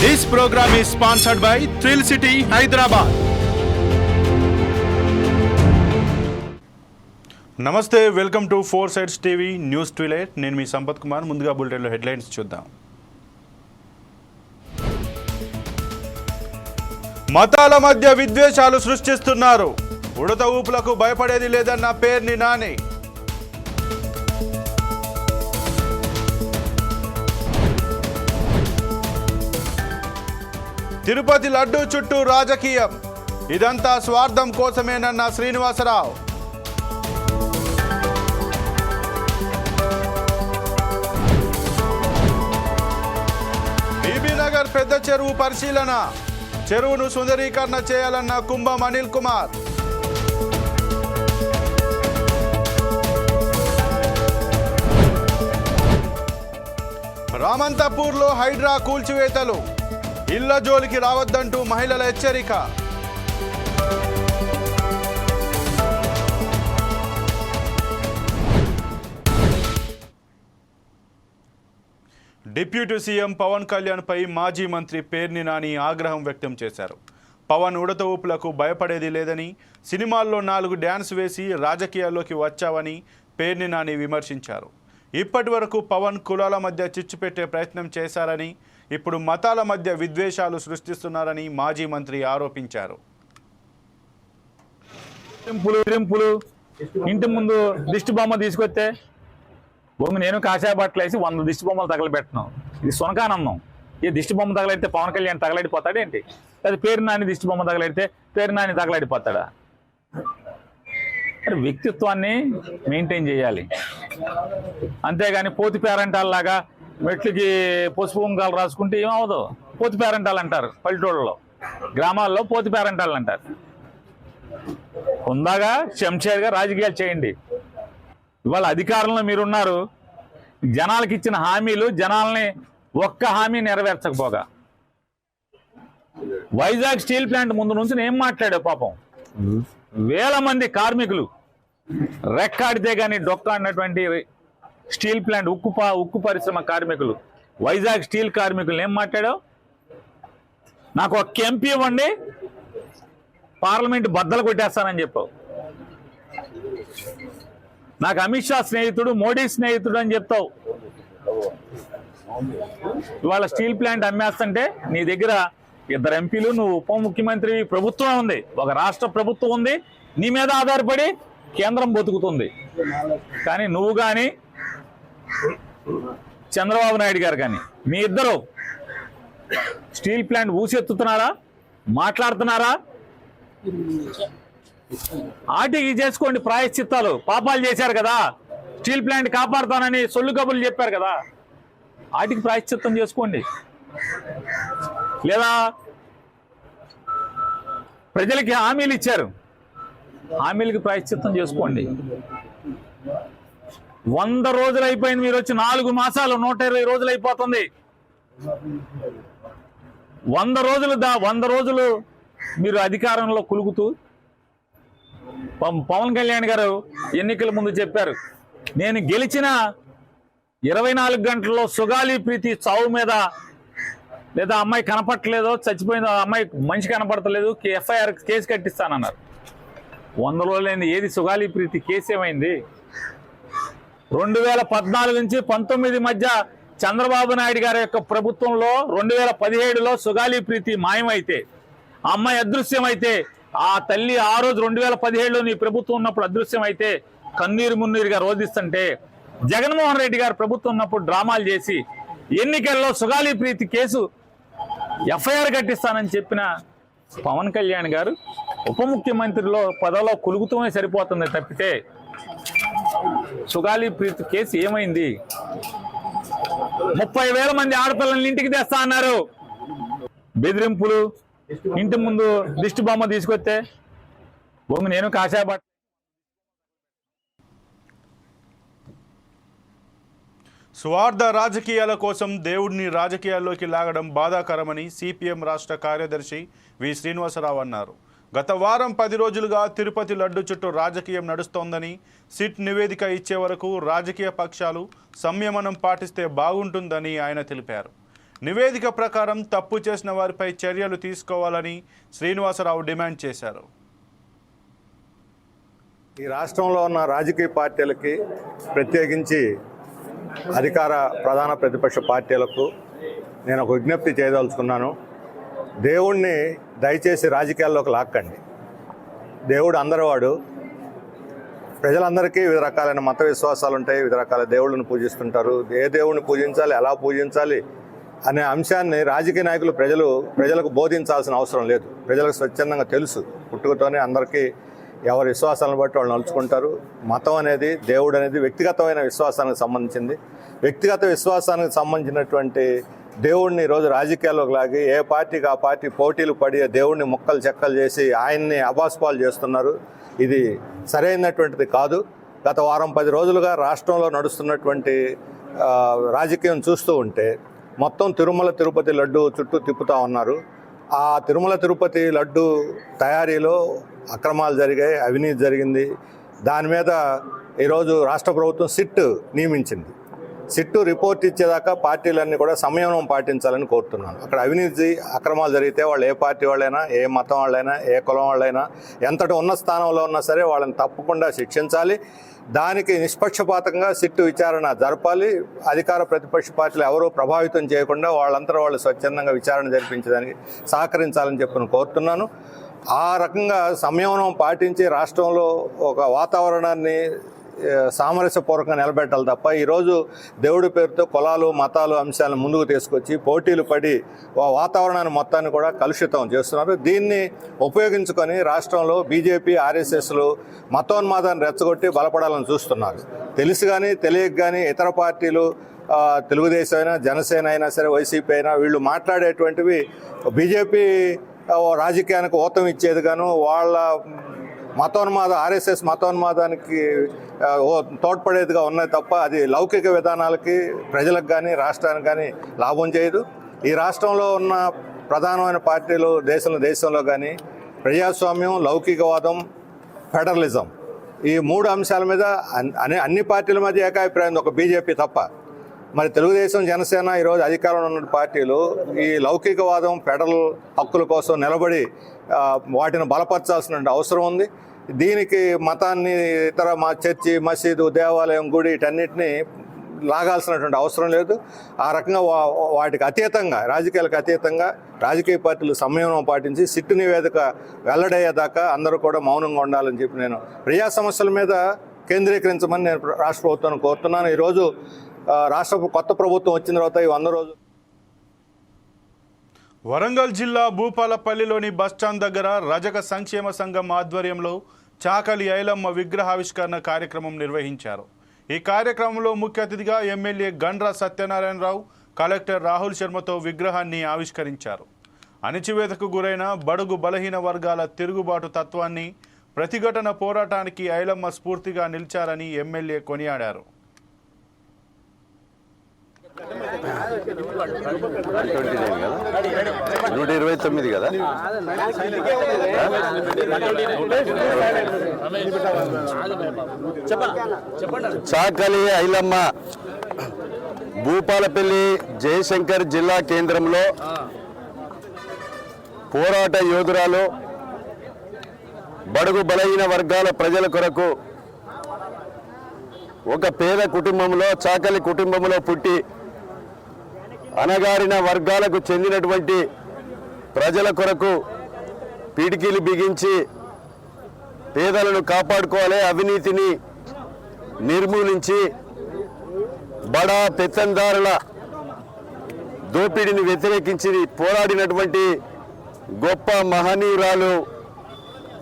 This program is sponsored by thrill city Hyderabad namaste welcome to four sides TV news twilight నేను మీ సంపత్ కుమార్. ముందుగా బులెటిన్లో headlines చూద్దాం. మతాల మధ్య విద్వేషాలు సృష్టిస్తున్నారు. ఉడత ఊపులకు భయపడేది లేదన్న పేర్ని నాని. తిరుపతి లడ్డు చుట్టూ రాజకీయం. ఇదంతా స్వార్థం కోసమేనన్న శ్రీనివాసరావు. బీబీనగర్ పెద్ద చెరువు పరిశీలన. చెరువును సుందరీకరణ చేయాలన్న కుంభం అనిల్ కుమార్. రామంతపూర్లో హైడ్రా కూల్చివేతలు. ఇళ్ళ జోలికి రావద్దంటూ మహిళల హెచ్చరిక. డిప్యూటీ సీఎం పవన్ కళ్యాణ్పై మాజీ మంత్రి పేర్ని నాని ఆగ్రహం వ్యక్తం చేశారు. పవన్ ఉడత ఊపులకు భయపడేది లేదని సినిమాల్లో నాలుగు డ్యాన్స్ వేసి రాజకీయాల్లోకి వచ్చావని పేర్ని నాని విమర్శించారు. ఇప్పటి వరకు పవన్ కులాల మధ్య చిచ్చు పెట్టే ప్రయత్నం చేశారని ఇప్పుడు మతాల మధ్య విద్వేషాలు సృష్టిస్తున్నారని మాజీ మంత్రి ఆరోపించారు. బెదిరింపులు ఇంటి ముందు దిష్టి బొమ్మ తీసుకొస్తే బొమ్మ నేను కాషాయ బట్టలు వేసి వంద దిష్టి బొమ్మలు తగలబెట్టను. ఇది సునకానందం. ఈ దిష్టి బొమ్మ తగలైతే పవన్ కళ్యాణ్ తగలడిపోతాడు ఏంటి? అది పేరు నాని దిష్టి బొమ్మ తగలడితే పేరు నాని తగలడిపోతాడా మరి వ్యక్తిత్వాన్ని మెయింటైన్ చేయాలి. అంతేగాని పోతి పేరంటాల్లాగా మెట్లకి పసుపు కుంకాలు రాసుకుంటే ఏమవదు పోతి పేరంటాలు అంటారు పల్లెటూళ్ళలో. గ్రామాల్లో పోతి పేరంటాలు అంటారు. హుందాగా శంషేర్గా రాజకీయాలు చేయండి. ఇవాళ అధికారంలో మీరున్నారు. జనాలకి ఇచ్చిన హామీలు జనాల్ని ఒక్క హామీ నెరవేర్చకపోగా. వైజాగ్ స్టీల్ ప్లాంట్ ముందు నుంచి ఏం మాట్లాడావు పాపం? వేల మంది కార్మికులు. రెక్కాడితే కానీ డొక్కాడినటువంటి స్టీల్ ప్లాంట్ ఉక్కు ఉక్కు పరిశ్రమ కార్మికులు. వైజాగ్ స్టీల్ కార్మికులు ఏం మాట్లాడావు? నాకు ఒక ఎంపీ ఇవ్వండి పార్లమెంట్ బద్దలు కొట్టేస్తానని చెప్పావు. నాకు అమిత్ షా స్నేహితుడు మోడీ స్నేహితుడు అని చెప్తావు. ఇవాళ స్టీల్ ప్లాంట్ అమ్మేస్తుంటే నీ దగ్గర ఇద్దరు ఎంపీలు నువ్వు ఉప ముఖ్యమంత్రి ప్రభుత్వం ఉంది. ఒక రాష్ట్ర ప్రభుత్వం ఉంది. నీ మీద ఆధారపడి కేంద్రం బతుకుతుంది. కానీ నువ్వు కానీ చంద్రబాబు నాయుడు గారు కానీ మీ ఇద్దరు స్టీల్ ప్లాంట్ ఊసెత్తుతున్నారా? మాట్లాడుతున్నారా? ఆటికి చేసుకోండి ప్రాయశ్చిత్తాలు. పాపాలు చేశారు కదా. స్టీల్ ప్లాంట్ కాపాడుతానని సొల్లు కబుర్లు చెప్పారు కదా. ఆటికి ప్రాయశ్చిత్తం చేసుకోండి. లేదా ప్రజలకి హామీలు ఇచ్చారు. హామీలకి ప్రాయశ్చిత్తం చేసుకోండి. వంద రోజులు అయిపోయింది మీరు వచ్చి నాలుగు మాసాలు నూట ఇరవై రోజులు అయిపోతుంది వంద రోజులు దా వంద రోజులు మీరు అధికారంలో కులుగుతూ పం- పవన్ కళ్యాణ్ గారు ఎన్నికల ముందు చెప్పారు నేను గెలిచిన ఇరవై నాలుగు గంటల్లో సుగాలి ప్రీతి చావు మీద లేదా అమ్మాయి కనపట్టలేదో చచ్చిపోయిందో అమ్మాయి మనిషి కనపడతలేదు ఎఫ్ఐఆర్ కేసు కట్టిస్తానన్నారు. వంద రోజులైంది ఏది సుగాలి ప్రీతి కేసు ఏమైంది రెండు వేల పద్నాలుగు నుంచి పంతొమ్మిది మధ్య చంద్రబాబు నాయుడు గారి యొక్క ప్రభుత్వంలో రెండు వేల పదిహేడులో సుగాలి ప్రీతి మాయమైతే ఆ అమ్మాయి అదృశ్యమైతే ఆ తల్లి ఆ రోజు రెండు వేల పదిహేడులో నీ ప్రభుత్వం ఉన్నప్పుడు అదృశ్యమైతే కన్నీరు మున్నీరుగా రోధిస్తుంటే జగన్మోహన్ రెడ్డి గారు ప్రభుత్వం ఉన్నప్పుడు డ్రామాలు చేసి ఎన్నికల్లో సుగాలి ప్రీతి కేసు ఎఫ్ఐఆర్ కట్టిస్తానని చెప్పిన పవన్ కళ్యాణ్ గారు ఉప ముఖ్యమంత్రిలో పదవిలో కులుగుతూనే సరిపోతుంది తప్పితే సుగాలి ప్రీత్ కేసు ఏమైంది? ముప్పై వేల మంది ఆడపిల్లల్ని ఇంటికి తెస్తా అన్నారు. బెదిరింపులు ఇంటి ముందు దిష్టి బొమ్మ తీసుకొస్తే బొమ్మ నేను కాసేపట్ స్వార్థ రాజకీయాల కోసం దేవుడిని రాజకీయాల్లోకి లాగడం బాధాకరమని సిపిఎం రాష్ట్ర కార్యదర్శి వి. శ్రీనివాసరావు అన్నారు. గత వారం పది రోజులుగా తిరుపతి లడ్డు చుట్టూ రాజకీయం నడుస్తోందని సిట్ నివేదిక ఇచ్చే వరకు రాజకీయ పక్షాలు సంయమనం పాటిస్తే బాగుంటుందని ఆయన తెలిపారు. నివేదిక ప్రకారం తప్పు చేసిన వారిపై చర్యలు తీసుకోవాలని శ్రీనివాసరావు డిమాండ్ చేశారు. ఈ రాష్ట్రంలో ఉన్న రాజకీయ పార్టీలకి ప్రత్యేకించి అధికార ప్రధాన ప్రతిపక్ష పార్టీలకు నేను ఒక విజ్ఞప్తి చేయదలుచుకున్నాను. దేవుణ్ణి దయచేసి రాజకీయాల్లోకి లాక్కండి. దేవుడు అందరివాడు. ప్రజలందరికీ వివిధ రకాలైన మత విశ్వాసాలు ఉంటాయి వివిధ రకాల దేవుళ్ళని పూజిస్తుంటారు. ఏ దేవుడిని పూజించాలి ఎలా పూజించాలి అనే అంశాన్ని రాజకీయ నాయకులు ప్రజలు ప్రజలకు బోధించాల్సిన అవసరం లేదు. ప్రజలకు స్వచ్ఛందంగా తెలుసు. పుట్టుకతోనే అందరికీ ఎవరి విశ్వాసాలను బట్టి వాళ్ళు నలుచుకుంటారు మతం అనేది దేవుడు అనేది వ్యక్తిగతమైన విశ్వాసానికి సంబంధించింది. వ్యక్తిగత విశ్వాసానికి సంబంధించినటువంటి దేవుడిని ఈరోజు రాజకీయాల్లోకి లాగి ఏ పార్టీకి ఆ పార్టీ పోటీలు పడి దేవుడిని ముక్కలు చెక్కలు చేసి ఆయన్ని అబాస్పాలు చేస్తున్నారు ఇది సరైనటువంటిది కాదు. గత వారం పది రోజులుగా రాష్ట్రంలో నడుస్తున్నటువంటి రాజకీయం చూస్తూ ఉంటే మొత్తం తిరుమల తిరుపతి లడ్డు చుట్టూ తిప్పుతా ఉన్నారు. ఆ తిరుమల తిరుపతి లడ్డు తయారీలో అక్రమాలు జరిగాయి అవినీతి జరిగింది. దాని మీద ఈరోజు రాష్ట్ర ప్రభుత్వం సిట్ నియమించింది. సిట్టు రిపోర్ట్ ఇచ్చేదాకా పార్టీలన్నీ కూడా సంయమనం పాటించాలని కోరుతున్నాను. అక్కడ అవినీతి అక్రమాలు జరిగితే వాళ్ళు ఏ పార్టీ వాళ్ళైనా ఏ మతం వాళ్ళైనా ఏ కులం వాళ్ళైనా ఎంతటి ఉన్న స్థానంలో ఉన్నా సరే వాళ్ళని తప్పకుండా శిక్షించాలి. దానికి నిష్పక్షపాతంగా సిట్టు విచారణ జరపాలి. అధికార ప్రతిపక్ష పార్టీలు ఎవరూ ప్రభావితం చేయకుండా వాళ్ళంతా వాళ్ళు స్వచ్ఛందంగా విచారణ జరిపించడానికి సహకరించాలని చెప్పి కోరుతున్నాను. ఆ రకంగా సంయమనం పాటించి రాష్ట్రంలో ఒక వాతావరణాన్ని సామరస్యపూర్వకంగా నిలబెట్టాలి తప్ప ఈరోజు దేవుడి పేరుతో కులాలు మతాలు అంశాలను ముందుకు తీసుకొచ్చి పోటీలు పడి వాతావరణాన్ని మొత్తాన్ని కూడా కలుషితం చేస్తున్నారు. దీన్ని ఉపయోగించుకొని రాష్ట్రంలో బీజేపీ ఆర్ఎస్ఎస్లు మతోన్మాదాన్ని రెచ్చగొట్టి బలపడాలని చూస్తున్నారు. తెలుసు కానీ తెలియక కానీ ఇతర పార్టీలు తెలుగుదేశం అయినా జనసేన అయినా సరే వైసీపీ అయినా వీళ్ళు మాట్లాడేటువంటివి బీజేపీ రాజకీయానికి ఊతం ఇచ్చేది గాను వాళ్ళ మతోన్మాద ఆర్ఎస్ఎస్ మతోన్మాదానికి ఓ తోడ్పడేదిగా ఉన్నాయి తప్ప అది లౌకిక విధానాలకి ప్రజలకు కానీ రాష్ట్రానికి కానీ లాభం చేయదు. ఈ రాష్ట్రంలో ఉన్న ప్రధానమైన పార్టీలు దేశంలో దేశంలో కానీ ప్రజాస్వామ్యం లౌకికవాదం ఫెడరలిజం ఈ మూడు అంశాల మీద అన్ని అన్ని పార్టీల మధ్య ఏకాభిప్రాయం ఒక బీజేపీ తప్ప. మరి తెలుగుదేశం జనసేన ఈరోజు అధికారంలో ఉన్న పార్టీలు ఈ లౌకికవాదం ఫెడరల్ హక్కుల కోసం నిలబడి వాటిని బలపరచాల్సిన అవసరం ఉంది. దీనికి మతాన్ని ఇతర మా చర్చి మసీదు దేవాలయం గుడి వీటన్నిటిని లాగాల్సినటువంటి అవసరం లేదు. ఆ రకంగా వా- వాటికి అతీతంగా రాజకీయాలకు అతీతంగా రాజకీయ పార్టీలు సంయమనం పాటించి సిట్టు నివేదిక వెల్లడయ్యేదాకా అందరూ కూడా మౌనంగా ఉండాలని చెప్పి నేను ప్రజా సమస్యల మీద కేంద్రీకరించమని నేను రాష్ట్ర ప్రభుత్వాన్ని కోరుతున్నాను. ఈరోజు రాష్ట్ర కొత్త ప్రభుత్వం వచ్చిన తర్వాత ఈ వంద రోజులు. వరంగల్ జిల్లా భూపాలపల్లిలోని బస్టాండ్ దగ్గర రజక సంక్షేమ సంఘం ఆధ్వర్యంలో చాకలి ఐలమ్మ విగ్రహావిష్కరణ కార్యక్రమం నిర్వహించారు. ఈ కార్యక్రమంలో ముఖ్య అతిథిగా ఎమ్మెల్యే గండ్ర సత్యనారాయణరావు కలెక్టర్ రాహుల్ శర్మతో విగ్రహాన్ని ఆవిష్కరించారు. అణచివేతకు గురైన బడుగు బలహీన వర్గాల తిరుగుబాటు తత్వాన్ని ప్రతిఘటన పోరాటానికి ఐలమ్మ స్ఫూర్తిగా నిలిచారని ఎమ్మెల్యే కొనియాడారు. నూట ఇరవై తొమ్మిది కదా? చాకలి ఐలమ్మ భూపాలపల్లి జయశంకర్ జిల్లా కేంద్రంలో పోరాట యోధురాలు బడుగు బలహీన వర్గాల ప్రజల కొరకు ఒక పేద కుటుంబంలో చాకలి కుటుంబంలో పుట్టి అణగారిన వర్గాలకు చెందినటువంటి ప్రజల కొరకు పీటికీలు బిగించి పేదలను కాపాడుకోవాలి అవినీతిని నిర్మూలించి బడా పెత్తందారుల దోపిడిని వ్యతిరేకించి పోరాడినటువంటి గొప్ప మహనీయురాలు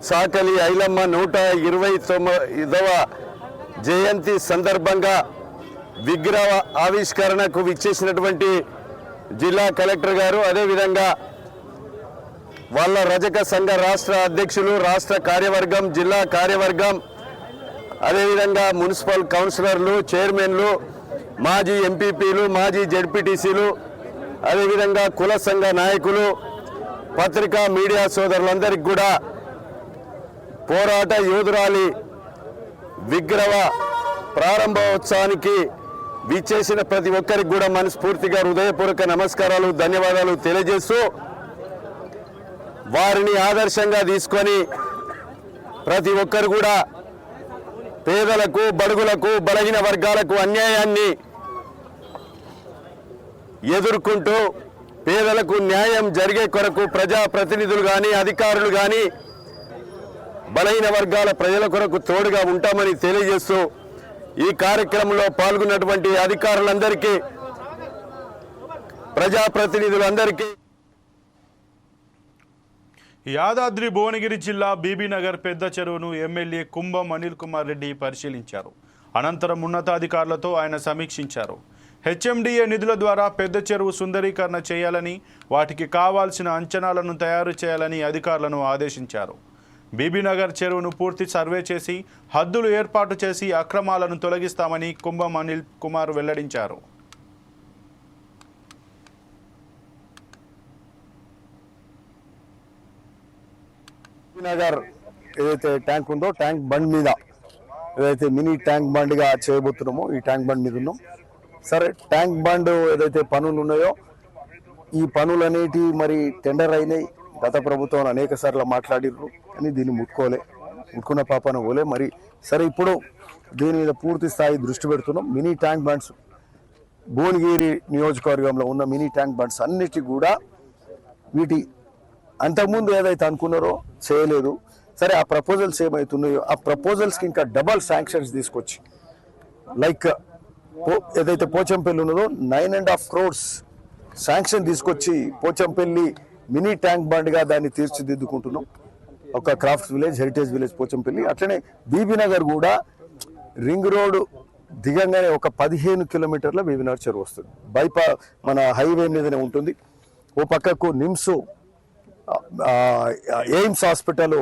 సాకలి ఐలమ్మ నూట ఇరవై తొమ్మిదవ జయంతి సందర్భంగా విగ్రహ ఆవిష్కరణకు విచ్చేసినటువంటి జిల్లా కలెక్టర్ గారు అదేవిధంగా వాళ్ళ రజక సంఘ రాష్ట్ర అధ్యక్షులు రాష్ట్ర కార్యవర్గం జిల్లా కార్యవర్గం అదేవిధంగా మున్సిపల్ కౌన్సిలర్లు చైర్మన్లు మాజీ ఎంపీపీలు మాజీ జడ్పీటీసీలు అదేవిధంగా కుల సంఘ నాయకులు పత్రికా మీడియా సోదరులందరికీ కూడా పోరాట యోధురాలి విగ్రహ ప్రారంభోత్సవానికి విచ్చేసిన ప్రతి ఒక్కరికి కూడా మనస్ఫూర్తిగా హృదయపూర్వక నమస్కారాలు ధన్యవాదాలు తెలియజేస్తూ వారిని ఆదర్శంగా తీసుకొని ప్రతి ఒక్కరు కూడా పేదలకు బడుగులకు బలహీన వర్గాలకు అన్యాయాన్ని ఎదుర్కొంటూ పేదలకు న్యాయం జరిగే కొరకు ప్రజా ప్రతినిధులు కానీ అధికారులు కానీ బలహీన వర్గాల ప్రజల కొరకు తోడుగా ఉంటామని తెలియజేస్తూ ఈ కార్యక్రమంలో పాల్గొన్నటువంటి అధికారులందరికీ ప్రజాప్రతినిధులందరికీ. యాదాద్రి భువనగిరి జిల్లా బీబీనగర్ పెద్ద చెరువును ఎమ్మెల్యే కుంభం అనిల్ కుమార్ రెడ్డి పరిశీలించారు. అనంతరం ఉన్నతాధికారులతో ఆయన సమీక్షించారు. హెచ్ఎండిఏ నిధుల ద్వారా పెద్ద చెరువు సుందరీకరణ చేయాలని వాటికి కావాల్సిన అంచనాలను తయారు చేయాలని అధికారులను ఆదేశించారు. బీబీనగర్ చెరువును పూర్తి సర్వే చేసి హద్దులు ఏర్పాటు చేసి అక్రమాలను తొలగిస్తామని కుంభం అనిల్ కుమార్ వెల్లడించారు. నగర్ ఏదైతే ట్యాంక్ ఉందో ట్యాంక్ బండ్ మీద ఏదైతే మినీ ట్యాంక్ బండ్గా చేయబోతున్నామో ఈ ట్యాంక్ బండ్ మీద ఉన్నాం. సరే ట్యాంక్ బండ్ ఏదైతే పనులు ఉన్నాయో ఈ పనులు అనేటి మరి టెండర్ అయినాయి. గత ప్రభుత్వం అనేక సార్లు మాట్లాడిర్రు అని దీన్ని ముట్టుకోలే. ముట్టుకున్న పాపన పోలే. మరి సరే ఇప్పుడు దీని మీద పూర్తి స్థాయి దృష్టి పెడుతున్నాం. మినీ ట్యాంక్ బండ్స్ భువనగిరి నియోజకవర్గంలో ఉన్న మినీ ట్యాంక్ బండ్స్ అన్నిటి కూడా వీటి అంతకుముందు ఏదైతే అనుకున్నారో చేయలేదు. సరే ఆ ప్రపోజల్స్ ఏమవుతున్నాయో ఆ ప్రపోజల్స్కి ఇంకా డబల్ శాంక్షన్స్ తీసుకొచ్చి లైక్ ఏదైతే పోచంపల్లి ఉన్నదో nine and half crores sanction తీసుకొచ్చి పోచంపల్లి మినీ ట్యాంక్ బండ్గా దాన్ని తీర్చిదిద్దుకుంటున్నాం. ఒక craft village heritage village Pochampalli. అట్లనే బీబీనగర్ కూడా రింగ్ రోడ్ దిగంగానే ఒక పదిహేను కిలోమీటర్ల బీబీనగర్ చెరువు వస్తుంది. బైపా మన హైవే మీదనే ఉంటుంది. ఓ పక్కకు నిమ్స్ ఎయిమ్స్ హాస్పిటల్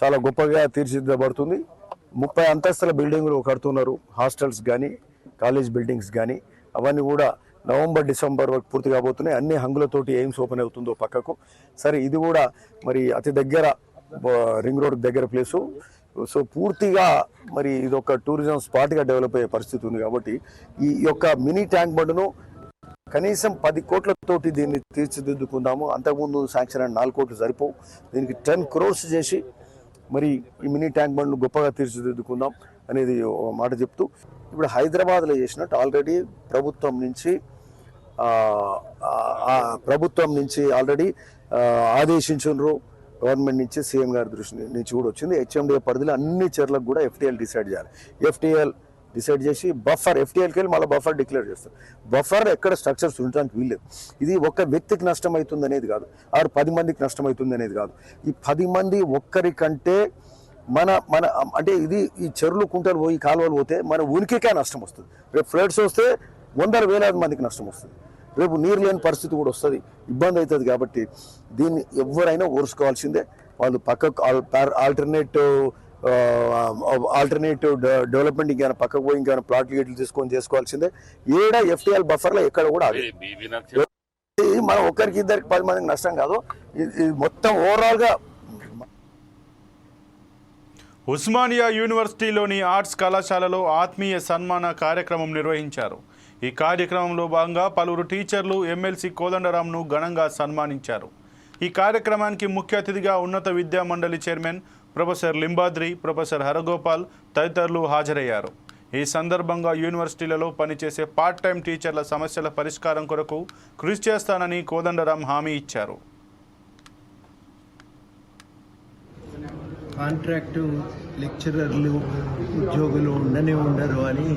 చాలా గొప్పగా తీర్చిదిద్దబడుతుంది. ముప్పై అంతస్తుల బిల్డింగ్లు కడుతున్నారు. హాస్టల్స్ కానీ కాలేజ్ బిల్డింగ్స్ కానీ అవన్నీ కూడా నవంబర్ డిసెంబర్ వరకు పూర్తి కాబోతున్నాయి. అన్ని హంగులతోటి ఎయిమ్స్ ఓపెన్ అవుతుందో పక్కకు. సరే ఇది కూడా మరి అతి దగ్గర రింగ్ రోడ్ దగ్గర ప్లేసు. సో పూర్తిగా మరి ఇది ఒక టూరిజం స్పాట్గా డెవలప్ అయ్యే పరిస్థితి ఉంది కాబట్టి ఈ యొక్క మినీ ట్యాంక్ బండ్ను కనీసం పది కోట్లతోటి దీన్ని తీర్చిదిద్దుకుందాము. అంతకుముందు శాంక్షన్ అయిన నాలుగు కోట్లు సరిపోవు. దీనికి టెన్ క్రోర్స్ చేసి మరి ఈ మినీ ట్యాంక్ బండ్ను గొప్పగా తీర్చిదిద్దుకుందాం అనేది మాట చెప్తూ ఇప్పుడు హైదరాబాద్లో చేసినట్టు ఆల్రెడీ ప్రభుత్వం నుంచి ప్రభుత్వం నుంచి ఆల్రెడీ ఆదేశించున్నారు గవర్నమెంట్ నుంచి సీఎం గారి దృష్టి నుంచి కూడా వచ్చింది. హెచ్ఎండిఏ పరిధిలో అన్ని చర్లకు కూడా ఎఫ్టీఎల్ డిసైడ్ చేయాలి. ఎఫ్టీఎల్ డిసైడ్ చేసి బఫర్ ఎఫ్టీఎల్కి వెళ్ళి మళ్ళీ బఫర్ డిక్లేర్ చేస్తారు. బఫర్ ఎక్కడ స్ట్రక్చర్స్ ఉండడానికి వీల్లేదు. ఇది ఒక్క వ్యక్తికి నష్టం అవుతుంది అనేది కాదు. ఆరు పది మందికి నష్టం అవుతుంది అనేది కాదు. ఈ పది మంది ఒక్కరికంటే మన మన అంటే ఇది ఈ చెరువులు కుంటలు పోయి కాలువలు పోతే మన ఉనికికే నష్టం వస్తుంది. రేపు ఫ్లడ్స్ వస్తే వందల వేలాది మందికి నష్టం వస్తుంది. రేపు నీరు లేని పరిస్థితి కూడా వస్తుంది. ఇబ్బంది అవుతుంది కాబట్టి దీన్ని ఎవరైనా ఓర్చుకోవాల్సిందే. వాళ్ళు పక్కకు ఆల్టర్నేటివ్ ఆల్టర్నేటివ్ డెవలప్మెంట్ ఇంకేమైనా పక్కకు పోయి ఇంకేమైనా ప్లాట్లు గేట్లు తీసుకొని చేసుకోవాల్సిందే. ఏడా ఎఫ్టీఎల్ బఫర్లో ఎక్కడ కూడా మనం ఒకరికి ఇద్దరికి పది మందికి నష్టం కాదు. ఇది ఇది మొత్తం ఓవరాల్గా ఉస్మానియా యూనివర్సిటీలోని ఆర్ట్స్ కళాశాలలో ఆత్మీయ సన్మాన కార్యక్రమం నిర్వహించారు. ఈ కార్యక్రమంలో భాగంగా పలువురు టీచర్లు ఎమ్మెల్సీ కోదండరాంను ఘనంగా సన్మానించారు. ఈ కార్యక్రమానికి ముఖ్య అతిథిగా ఉన్నత విద్యా మండలి chairman professor Limbadri professor Haragopal తదితరులు హాజరయ్యారు. ఈ సందర్భంగా యూనివర్సిటీలలో పనిచేసే పార్ట్ టైం టీచర్ల సమస్యల పరిష్కారం కొరకు కృషి చేస్తానని కోదండరాం హామీ ఇచ్చారు. కాంట్రాక్టు లెక్చరర్లు ఉద్యోగులు ఉండనే ఉండరు అని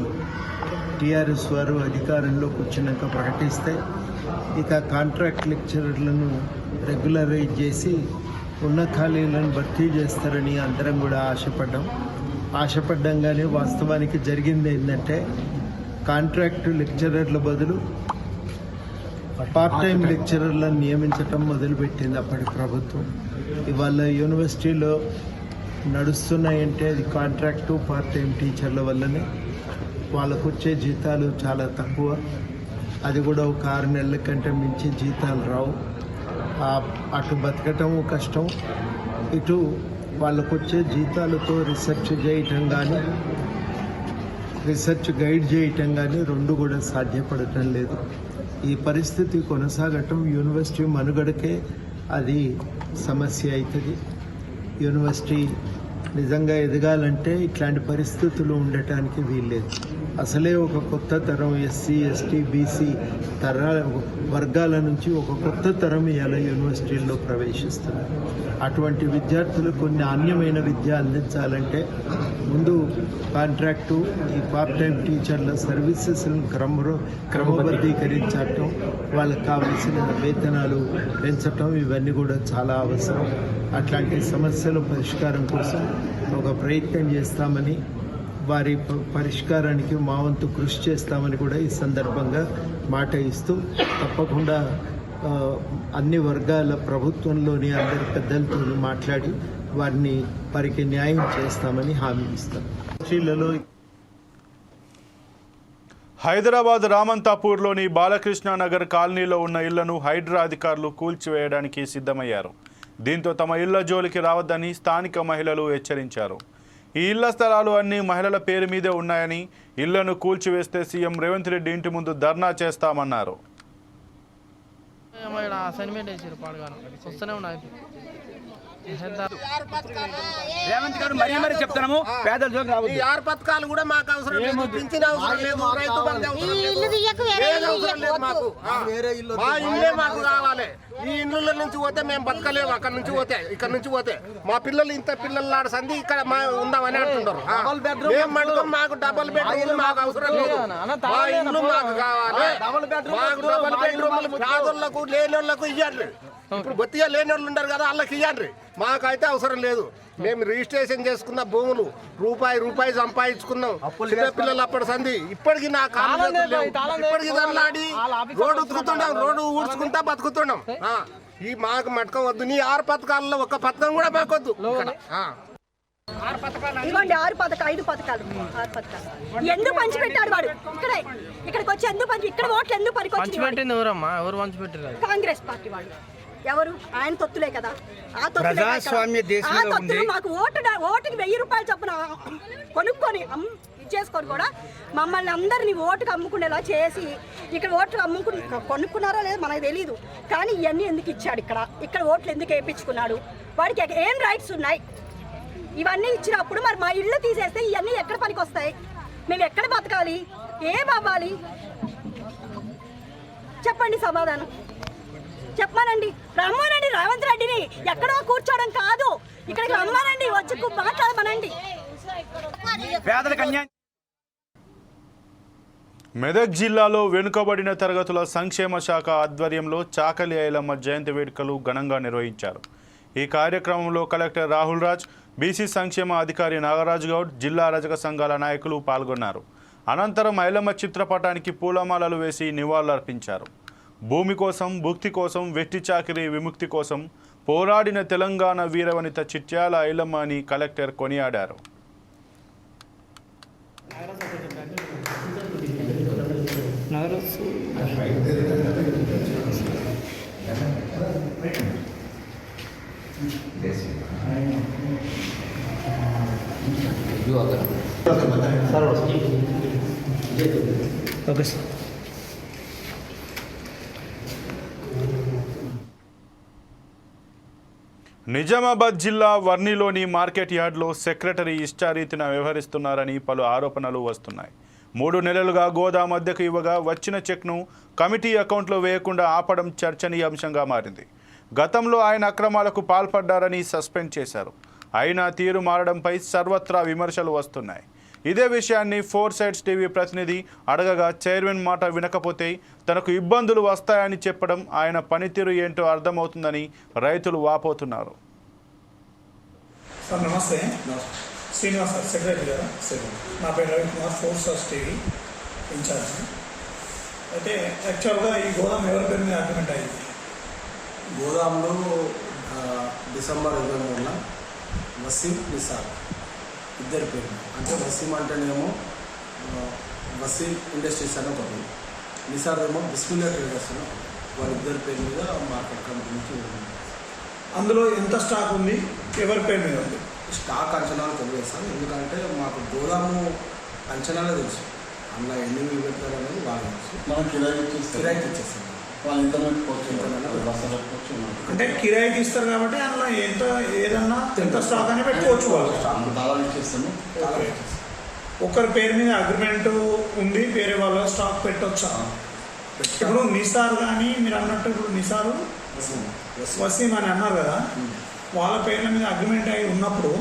టీఆర్ఎస్ వారు అధికారంలో కూర్చున్నాక ప్రకటిస్తే ఇక కాంట్రాక్ట్ లెక్చరర్లను రెగ్యులరైజ్ చేసి ఉన్న ఖాళీలను భర్తీ చేస్తారని అందరం కూడా ఆశపడ్డాం. ఆశపడ్డంగానే వాస్తవానికి జరిగింది ఏంటంటే కాంట్రాక్టు లెక్చరర్ల బదులు పార్ట్ టైం లెక్చరర్లను నియమించటం మొదలుపెట్టింది అప్పటి ప్రభుత్వం. ఇవాళ యూనివర్సిటీలో నడుస్తున్నాయంటే అది కాంట్రాక్టు పార్ట్ టైం టీచర్ల వల్లనే. వాళ్ళకు వచ్చే జీతాలు చాలా తక్కువ. అది కూడా ఒక ఆరు నెలల కంటే మించి జీతాలు రావు. అటు బతకటం కష్టం. ఇటు వాళ్ళకు వచ్చే జీతాలతో రీసెర్చ్ చేయటం కానీ రీసెర్చ్ గైడ్ చేయటం కానీ రెండు కూడా సాధ్యపడటం లేదు. ఈ పరిస్థితి కొనసాగటం యూనివర్సిటీ మనుగడకే అది సమస్య అవుతుంది. యూనివర్సిటీ నిజంగా ఎదగాలంటే ఇట్లాంటి పరిస్థితులు ఉండటానికి వీల్లేదు. అసలే ఒక కొత్త తరం ఎస్సీ ఎస్టీ బీసీ తర వర్గాల నుంచి ఒక కొత్త తరం ఇలా యూనివర్సిటీల్లో ప్రవేశిస్తున్నారు. అటువంటి విద్యార్థులు కొన్ని నాణ్యమైన విద్య అందించాలంటే ముందు కాంట్రాక్టు ఈ పార్ట్ టైం టీచర్ల సర్వీసెస్ను క్రమ క్రమబద్ధీకరించటం వాళ్ళకి కావలసిన వేతనాలు పెంచటం ఇవన్నీ కూడా చాలా అవసరం. అట్లాంటి సమస్యల పరిష్కారం కోసం ఒక ప్రయత్నం చేస్తామని వారి పరిష్కారానికి మా వంతు కృషి చేస్తామని కూడా ఈ సందర్భంగా మాట ఇస్తూ తప్పకుండా అన్ని వర్గాల ప్రభుత్వంలోని అందరి పెద్దలతో మాట్లాడి వారిని వారికి న్యాయం చేస్తామని హామీ ఇస్తాం. హైదరాబాద్ రామంతాపూర్లోని బాలకృష్ణ నగర్ కాలనీలో ఉన్న ఇళ్ళను హైడ్రా అధికారులు కూల్చివేయడానికి సిద్ధమయ్యారు. దీంతో తమ ఇళ్ళ జోలికి రావద్దని స్థానిక మహిళలు హెచ్చరించారు. ఈ ఇళ్ళ స్థలాలు అన్ని మహిళల పేరు మీదే ఉన్నాయని ఇళ్ళను కూల్చివేస్తే సీఎం రేవంత్ రెడ్డి ఇంటి ముందు ధర్నా చేస్తామన్నారు. ఈడ అసైన్మెంట్ వేసారు పాడుగాను వస్తూనే ఉన్నాయి. రేవంత్ గారు మరీ మరీ చెప్తున్నాము. పేదల రావద్దు. ఆరు పథకాలు కూడా మాకు అవసరం లేదు. పింఛన్ అవసరం లేదు. రైతు బంధు అవసరం లేదు. మాకు. మా ఇల్లే మాకు కావాలి. ఈ ఇళ్ళ నుంచి పోతే మేము బతకలేము అక్కడ నుంచి పోతే ఇక్కడ నుంచి పోతే. మా పిల్లలు ఇంత పిల్లలు ఆడ సంధి ఇక్కడ మా ఉందామని. మేము మటుకు మాకు డబుల్ బెడ్రూమ్ మాకు అవసరం లేదు. మా ఇల్లు మాకు కావాలి. మాకు డబుల్ బెడ్రూమ్ పేదోళ్ళకు లేనోళ్ళకు ఇవ్వండి ఇప్పుడు బొత్తిగా లేని వాళ్ళు ఉంటారు కదా వాళ్ళకి ఇవ్వండి మాకైతే అవసరం లేదు. మేము రిజిస్ట్రేషన్ చేసుకున్న భూములు రూపాయి రూపాయి సంపాదించుకున్నాం. చిన్న పిల్లలు అప్పటి సంది. ఇప్పటికి నా లేవు. ఇప్పటికి రోడ్డు తిరుగుతున్నాం రోడ్డు ఊడ్చుకుంటా బతుకుతున్నాం. ఆ, ఈ మాకు మటకం వద్దు నీ ఆరు పథకాలలో ఒక పథకం కూడా మాకొద్దు. ఇదిగోండి ఆరు పథకాలు ఐదు పథకాలు. ఆరు పథకాలు. ఎందుకు పంచిపెట్టాడు వాడు? ఇక్కడే ఇక్కడికి వచ్చి ఎందుకు పంచి ఇక్కడ ఓట్లు ఎందుకు అది? కాంగ్రెస్ పార్టీ వాళ్ళు. ఎవరు? ఆయన తొత్తులే కదా. ఆ. ప్రజాస్వామ్య దేశంలో ఆ తొత్తులు మాకు ఓటు ఓటుకి వెయ్యి రూపాయలు చొప్పున కొనుక్కొని అమ్- ఇచ్చేసుకొని కూడా మమ్మల్ని అందరినీ ఓటుకు అమ్ముకునేలా చేసి ఇక్కడ ఓట్లు అమ్ముకుని కొనుక్కున్నారో లేదో మనకు తెలియదు కానీ ఇవన్నీ ఎందుకు ఇచ్చాడు ఇక్కడ? ఇక్కడ ఓట్లు ఎందుకు వేయించుకున్నాడు? వాడికి ఏం రైట్స్ ఉన్నాయి? ఇవన్నీ ఇచ్చినప్పుడు మరి మా ఇల్లు తీసేస్తే ఇవన్నీ ఎక్కడ పనికి వస్తాయి మేము ఎక్కడ బతకాలి? ఏం అవ్వాలి? చెప్పండి సమాధానం. ఎక్కడో కూర్చోవడం కాదు. ఇక్కడికి రమ్మనండి. వచ్చి కు- మాట్లాడమనండి. మెదక్ జిల్లాలో వెనుకబడిన తరగతుల సంక్షేమ శాఖ ఆధ్వర్యంలో చాకలి ఐలమ్మ జయంతి వేడుకలు ఘనంగా నిర్వహించారు. ఈ కార్యక్రమంలో కలెక్టర్ రాహుల్ రాజ్ బీసీ సంక్షేమ అధికారి నాగరాజు గౌడ్ జిల్లా రజక సంఘాల నాయకులు పాల్గొన్నారు. అనంతరం ఐలమ్మ చిత్రపటానికి పూలమాలలు వేసి నివాళులర్పించారు. భూమి కోసం భుక్తి కోసం వెట్టి చాకిరి విముక్తి కోసం పోరాడిన తెలంగాణ వీరవనిత చిట్యాల ఐలమ్మ అని కలెక్టర్ కొనియాడారు. నిజామాబాద్ జిల్లా వర్ణిలోని మార్కెట్ యార్డ్లో సెక్రటరీ ఇష్టారీతిన వ్యవహరిస్తున్నారని పలు ఆరోపణలు వస్తున్నాయి. మూడు నెలలుగా గోదాం అద్దెకు ఇవ్వగా వచ్చిన చెక్ను కమిటీ అకౌంట్లో వేయకుండా ఆపడం చర్చనీయాంశంగా మారింది. గతంలో ఆయన అక్రమాలకు పాల్పడ్డారని సస్పెండ్ చేశారు. అయినా తీరు మారడంపై సర్వత్రా విమర్శలు వస్తున్నాయి. ఇదే విషయాన్ని ఫోర్ సైడ్స్ టీవీ ప్రతినిధి అడగగా చైర్మన్ మాట వినకపోతే తనకు ఇబ్బందులు వస్తాయని చెప్పడం ఆయన పనితీరు ఏంటో అర్థమవుతుందని రైతులు వాపోతున్నారు. సార్ నమస్తే. Srinivas sir secretary garu. నా పేరు Ravikumar four stars TV incharge. అయితే యాక్చువల్గా ఈ గోదాం ఎవరి పేరు మీద అగ్రిమెంట్ అయింది? గోదాంలో డిసెంబర్ ఇరవై మూడున వసీం నిసార్. ఇద్దరి పేరు. అంటే వసీం అంటేనేమో వసీం ఇండస్ట్రీస్ అని ఒకటి. నిసార్ ఏమో బిస్మిల్లా ట్రేడర్స్ అని వాళ్ళిద్దరి పేరు మీద మార్కెట్ ఉంది. అందులో ఎంత స్టాక్ ఉంది? ఎవరి పేరు మీద ఉంది? స్టాక్ అంచనాలు తెలియజేస్తాను ఎందుకంటే మాకు గోదాము అంచనాలే తెలుసు. అందులో ఎన్ని పెడతారు అనేది వాళ్ళు తెలుసు. మనం కిరాయి ఇచ్చేస్తాం కిరాయికి ఇచ్చేస్తాం వాళ్ళు ఇంటర్నెట్ అంటే కిరాయికి ఇస్తారు కాబట్టి అందులో ఎంత ఏదన్నా ఎంత స్టాక్ అని పెట్టుకోవచ్చు వాళ్ళు. తాళాలు ఇచ్చేస్తాము. ఒకరి పేరు మీద అగ్రిమెంట్ ఉంది వేరే వాళ్ళ స్టాక్ పెట్టొచ్చా? ఇప్పుడు నిసార్ కానీ మీరు అన్నట్టు ఇప్పుడు నిసారు వసీం. అని అన్నారు కదా వాళ్ళ పేర్ల మీద అగ్రిమెంట్ అయి ఉన్నప్పుడు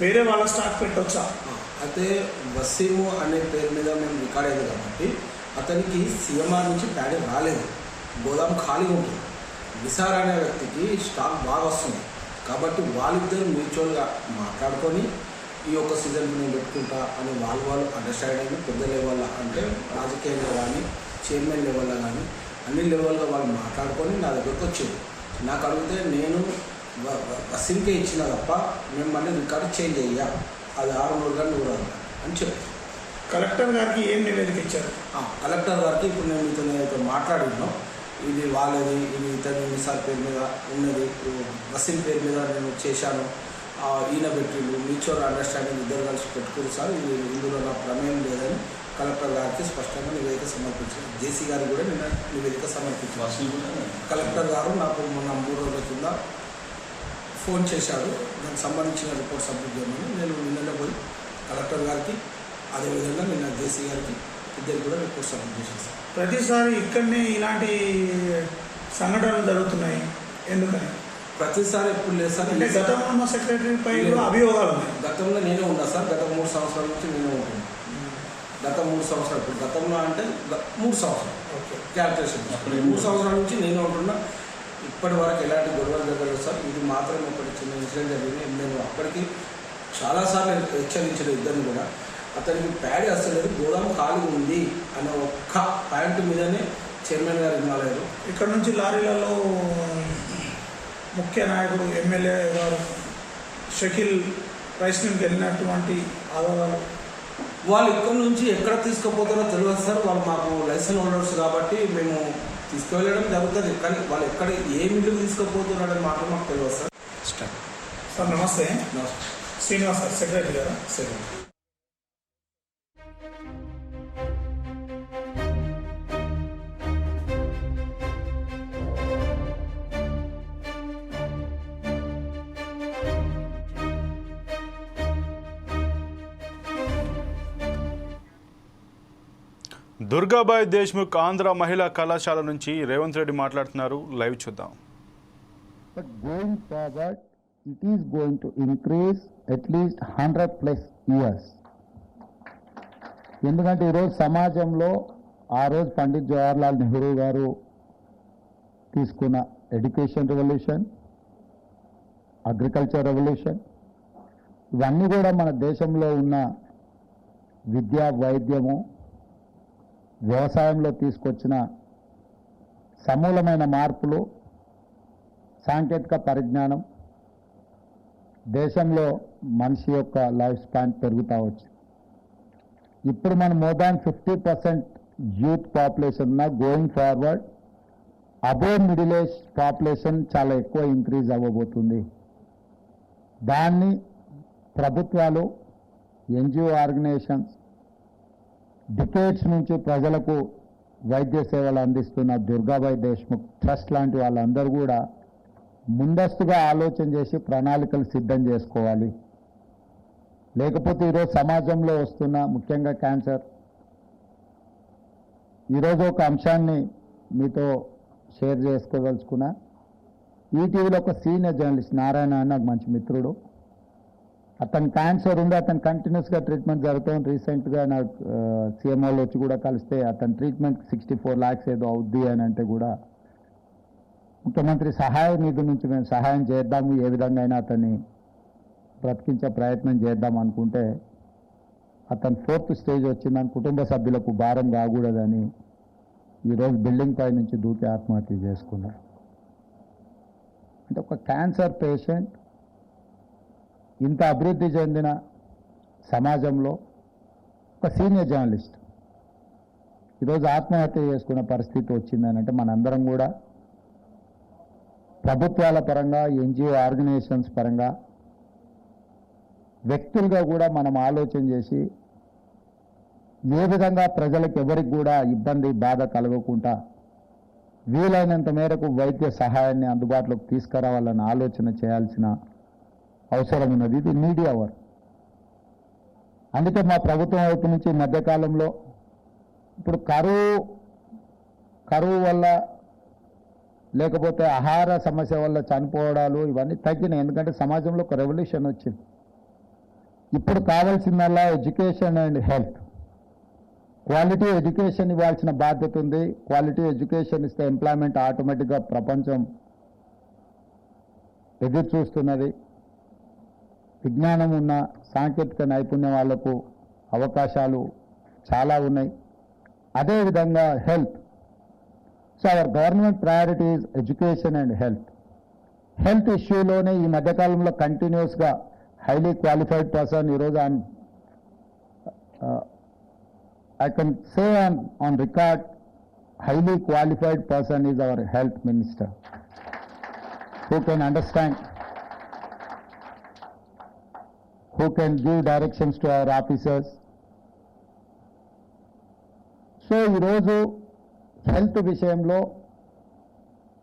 వేరే వాళ్ళ స్టాక్ పెట్టొచ్చా? అయితే వసీము అనే పేరు మీద మేము రికార్డ్ అయింది కాబట్టి అతనికి సిఎంఆర్ నుంచి ప్యాడీ రాలేదు. గోదాం ఖాళీగా ఉంటుంది. నిసార్ అనే వ్యక్తికి స్టాక్ బాగా వస్తుంది. కాబట్టి వాళ్ళిద్దరు మ్యూచువల్గా మాట్లాడుకొని ఈ యొక్క సీజన్కి నేను పెట్టుకుంటా అని వాళ్ళు వాళ్ళు అండర్స్టాండింగ్ పెద్ద లెవెల్లో అంటే రాజకీయంగా కానీ చైర్మన్ లెవెల్లో కానీ అన్ని లెవెల్లో వాళ్ళు మాట్లాడుకొని నా దగ్గరకు వచ్చేది నాకు అడిగితే నేను వసీంకే ఇచ్చిన తప్ప మేము మళ్ళీ రికార్డు చేంజ్ అయ్యా అది ఆరు కానీ నూరు వందలు అని చెప్పి కలెక్టర్ గారికి ఏం నివేదిక ఇచ్చారు? కలెక్టర్ గారికి ఇప్పుడు నేను మీతో నేనైతే మాట్లాడినాను ఇది వాళ్ళది ఇది ఇతని నిసార్ పేరు మీద ఉన్నది. వసీం పేరు మీద నేను చేశాను. ఆ, ఈయన పెట్టిండు. మ్యూచువల్ అండర్స్టాండింగ్ ఇద్దరు కలిసి పెట్టుకుని సార్. ఇది ఇందులో నా ప్రమేయం లేదని కలెక్టర్ గారికి స్పష్టంగా నివేదిక సమర్పించాను జేసీ గారికి కూడా నిన్న నివేదిక సమర్పించాను కలెక్టర్ గారు నాకు మొన్న మూడు రోజుల కింద ఫోన్ చేశారు. దానికి సంబంధించిన రిపోర్ట్ సబ్మిట్ చేయమని నేను నిన్ననే పోయి కలెక్టర్ గారికి అదేవిధంగా నిన్న జేసీ గారికి ఇద్దరు కూడా రిపోర్ట్ సబ్మిట్ చేసేసాను ప్రతిసారి ఇక్కడనే ఇలాంటి సంఘటనలు జరుగుతున్నాయి. ఎందుకని? ప్రతిసారి ఎప్పుడు లేదు సార్. అంటే గతంలో ఉన్న సెక్రటరీ పై కూడా అభియోగాలు ఉన్నాయి. గతంలో నేనే ఉన్నా సార్. గత మూడు సంవత్సరాల నుంచి నేనే ఉంటున్నాను గత మూడు సంవత్సరాలు ఇప్పుడు. గతంలో అంటే మూడు సంవత్సరాలు. ఓకే. క్యాల్కులేషన్ మూడు సంవత్సరాల నుంచి నేనే ఉంటున్నా. ఇప్పటి వరకు ఎలాంటి గొడవలు జరగలేదు సార్. ఇది మాత్రం ఒకటి చిన్న ఇన్సిడెంట్ జరిగింది. నేను అప్పటికి చాలాసార్లు హెచ్చరించిన ఇద్దరిని కూడా. అతనికి ప్యాడీ అసలు గోదాం ఖాళీ ఉంది అనే ఒక్క పాయింట్ మీదనే చైర్మన్ గారు అయ్యారు. ఇక్కడ నుంచి లారీలలో ముఖ్య నాయకుడు ఎమ్మెల్యే గారు షకీల్ రైస్ మిల్కి వెళ్ళినటువంటి ఆధారాలు. వాళ్ళు ఇక్కడ నుంచి ఎక్కడ తీసుకుపోతారో తెలియదు సార్. వాళ్ళు మాకు లైసెన్స్ హోల్డర్స్ కాబట్టి మేము తీసుకువెళ్ళడం జరుగుతుంది. కానీ వాళ్ళు ఎక్కడ ఏ మిల్లు తీసుకుపోతున్నారని మాత్రం మాకు తెలియదు సార్. సార్ నమస్తే. నమస్తే. శ్రీనివాస్ సార్ సెక్రటరీ గారా? సరే దుర్గాబాయ్ దేశ్ముఖ్ ఆంధ్ర మహిళా కళాశాల నుంచి రేవంత్ రెడ్డి మాట్లాడుతున్నారు లైవ్ చూద్దాం but going forward, it is going to increase at least 100 plus years. ఎందుకంటే ఈరోజు సమాజంలో ఆ రోజు పండిత్ జవహర్లాల్ నెహ్రూ గారు తీసుకున్న ఎడ్యుకేషన్ రెవల్యూషన్ అగ్రికల్చర్ రెవల్యూషన్ ఇవన్నీ కూడా మన దేశంలో ఉన్న విద్యా వైద్యము వ్యవసాయంలో తీసుకొచ్చిన సమూలమైన మార్పులు సాంకేతిక పరిజ్ఞానం దేశంలో మనిషి యొక్క లైఫ్ స్పాన్ పెరుగుతూ వచ్చింది. ఇప్పుడు మనం more than fifty percent youth population ఉన్న going forward above middle age population చాలా ఎక్కువ ఇంక్రీజ్ అవ్వబోతుంది. దాన్ని ప్రభుత్వాలు ఎన్జిఓ ఆర్గనైజేషన్స్ డికేట్స్ నుంచి ప్రజలకు వైద్య సేవలు అందిస్తున్న దుర్గాబాయ్ దేశ్ముఖ్ ట్రస్ట్ లాంటి వాళ్ళందరూ కూడా ముందస్తుగా ఆలోచన చేసి ప్రణాళికలు సిద్ధం చేసుకోవాలి. లేకపోతే ఈరోజు సమాజంలో వస్తున్న ముఖ్యంగా క్యాన్సర్. ఈరోజు ఒక అంశాన్ని మీతో షేర్ చేసుకోదలుచుకున్నా. ఈటీవీలో ఒక సీనియర్ జర్నలిస్ట్ నారాయణ నాకు మంచి మిత్రుడు. అతను క్యాన్సర్ ఉంది అతను కంటిన్యూస్గా ట్రీట్మెంట్ జరుగుతుంది. రీసెంట్గా నా సీఎం వాళ్ళు వచ్చి కూడా కలిస్తే అతని ట్రీట్మెంట్ సిక్స్టీ ఫోర్ ల్యాక్స్ ఏదో అవుద్ది అని అంటే కూడా ముఖ్యమంత్రి సహాయ నిధి నుంచి మేము సహాయం చేద్దాము ఏ విధంగా అయినా అతన్ని బ్రతికించే ప్రయత్నం చేద్దాం అనుకుంటే అతను ఫోర్త్ స్టేజ్ వచ్చిందని కుటుంబ సభ్యులకు భారం కాకూడదని ఈరోజు బిల్డింగ్ పై నుంచి దూకి ఆత్మహత్య చేసుకున్నారు అంటే ఒక క్యాన్సర్ పేషెంట్ ఇంత అభివృద్ధి చెందిన సమాజంలో ఒక సీనియర్ జర్నలిస్ట్. ఈరోజు ఆత్మహత్య చేసుకునే పరిస్థితి వచ్చిందని అంటే మనందరం కూడా ప్రభుత్వాల పరంగా ఎన్జిఓ ఆర్గనైజేషన్స్ పరంగా వ్యక్తులుగా కూడా మనం ఆలోచన చేసి ఏ విధంగా ప్రజలకు ఎవరికి కూడా ఇబ్బంది బాధ కలగకుండా వీలైనంత మేరకు వైద్య సహాయాన్ని అందుబాటులోకి తీసుకురావాలని ఆలోచన చేయాల్సిన అవసరమైనది. ఇది మీడియా వర్క్. అందుకే మా ప్రభుత్వం వైపు నుంచి ఈ మధ్యకాలంలో ఇప్పుడు కరువు కరువు వల్ల లేకపోతే ఆహార సమస్య వల్ల చనిపోవడాలు ఇవన్నీ తగ్గినాయి. ఎందుకంటే సమాజంలో ఒక రెవల్యూషన్ వచ్చింది. ఇప్పుడు కావాల్సిందల్లా education and health. Quality education ఇవ్వాల్సిన బాధ్యత ఉంది. క్వాలిటీ ఎడ్యుకేషన్ ఇస్తే ఎంప్లాయ్మెంట్ ఆటోమేటిక్గా ప్రపంచం ఎదురు చూస్తున్నది. విజ్ఞానం ఉన్న సాంకేతిక నైపుణ్యం వాళ్ళకు అవకాశాలు చాలా ఉన్నాయి. అదేవిధంగా health. So our government priority is education and health health ఇష్యూలోనే ఈ మధ్యకాలంలో కంటిన్యూస్గా హైలీ క్వాలిఫైడ్ పర్సన్ ఈరోజు on I can say on on record highly qualified person is our health minister who can understand, who can give directions to our officers. So ఈరోజు health విషయంలో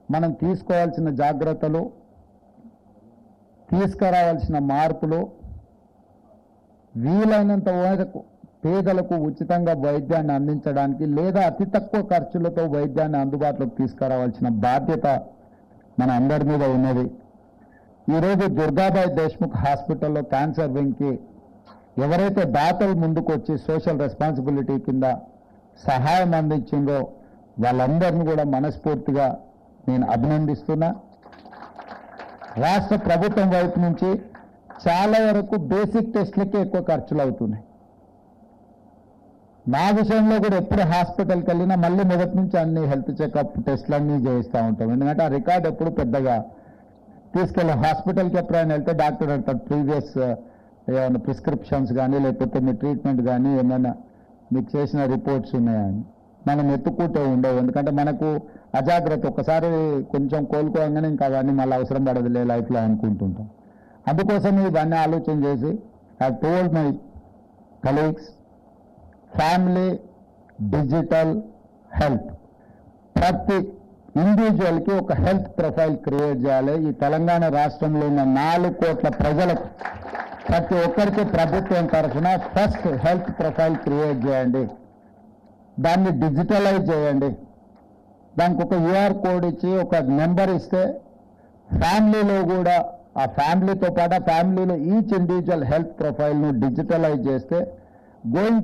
మనం తీసుకోవాల్సిన జాగ్రత్తలు తీసుకురావాల్సిన మార్పులు వీలైనంత వరకు పేదలకు ఉచితంగా వైద్యాన్ని అందించడానికి లేదా అతి తక్కువ ఖర్చులతో వైద్యాన్ని అందుబాటులోకి తీసుకురావాల్సిన బాధ్యత మన అందరి మీద ఉన్నది ఈరోజు దుర్గాబాయి దేశ్ముఖ్ హాస్పిటల్లో క్యాన్సర్ వింగ్కి ఎవరైతే దాతలు ముందుకు వచ్చి సోషల్ రెస్పాన్సిబిలిటీ కింద సహాయం అందించిందో వాళ్ళందరినీ కూడా మనస్ఫూర్తిగా నేను అభినందిస్తున్నా. రాష్ట్ర ప్రభుత్వం వైపు నుంచి చాలా వరకు బేసిక్ టెస్ట్లకే ఎక్కువ ఖర్చులు అవుతున్నాయి నా విషయంలో కూడా ఎప్పుడు హాస్పిటల్కి వెళ్ళినా మళ్ళీ మొదటి నుంచి అన్ని హెల్త్ చెకప్ టెస్ట్లు అన్నీ చేయిస్తూ ఉంటాం. ఎందుకంటే ఆ రికార్డ్ ఎప్పుడు పెద్దగా తీసుకెళ్ళి హాస్పిటల్కి ఎప్పుడైనా వెళ్తే డాక్టర్ అంటారు ప్రీవియస్ ఏమైనా ప్రిస్క్రిప్షన్స్ కానీ లేకపోతే మీ ట్రీట్మెంట్ కానీ ఏమైనా మీకు చేసిన రిపోర్ట్స్ ఉన్నాయని మనం ఎత్తుకుంటూ ఉండవు ఎందుకంటే మనకు అజాగ్రత్త ఒకసారి కొంచెం కోలుకోగానే ఇంకా అవన్నీ మళ్ళీ అవసరం పడదులే లైఫ్లో అనుకుంటుంటాం. అందుకోసం ఇవన్నీ ఆలోచన చేసి I told my colleagues family digital health ప్రతి ఇండివిజువల్కి ఒక హెల్త్ ప్రొఫైల్ క్రియేట్ చేయాలి. ఈ తెలంగాణ రాష్ట్రంలో ఉన్న నాలుగు కోట్ల ప్రజలకు ప్రతి ఒక్కరికి ప్రభుత్వం తరఫున ఫస్ట్ హెల్త్ ప్రొఫైల్ క్రియేట్ చేయండి. దాన్ని డిజిటలైజ్ చేయండి. దానికి ఒక యూఆర్ కోడ్ ఇచ్చి ఒక నెంబర్ ఇస్తే ఫ్యామిలీలో కూడా ఆ ఫ్యామిలీతో పాటు ఫ్యామిలీలో ఈచ్ ఇండివిజువల్ హెల్త్ ప్రొఫైల్ను డిజిటలైజ్ చేస్తే గోయింగ్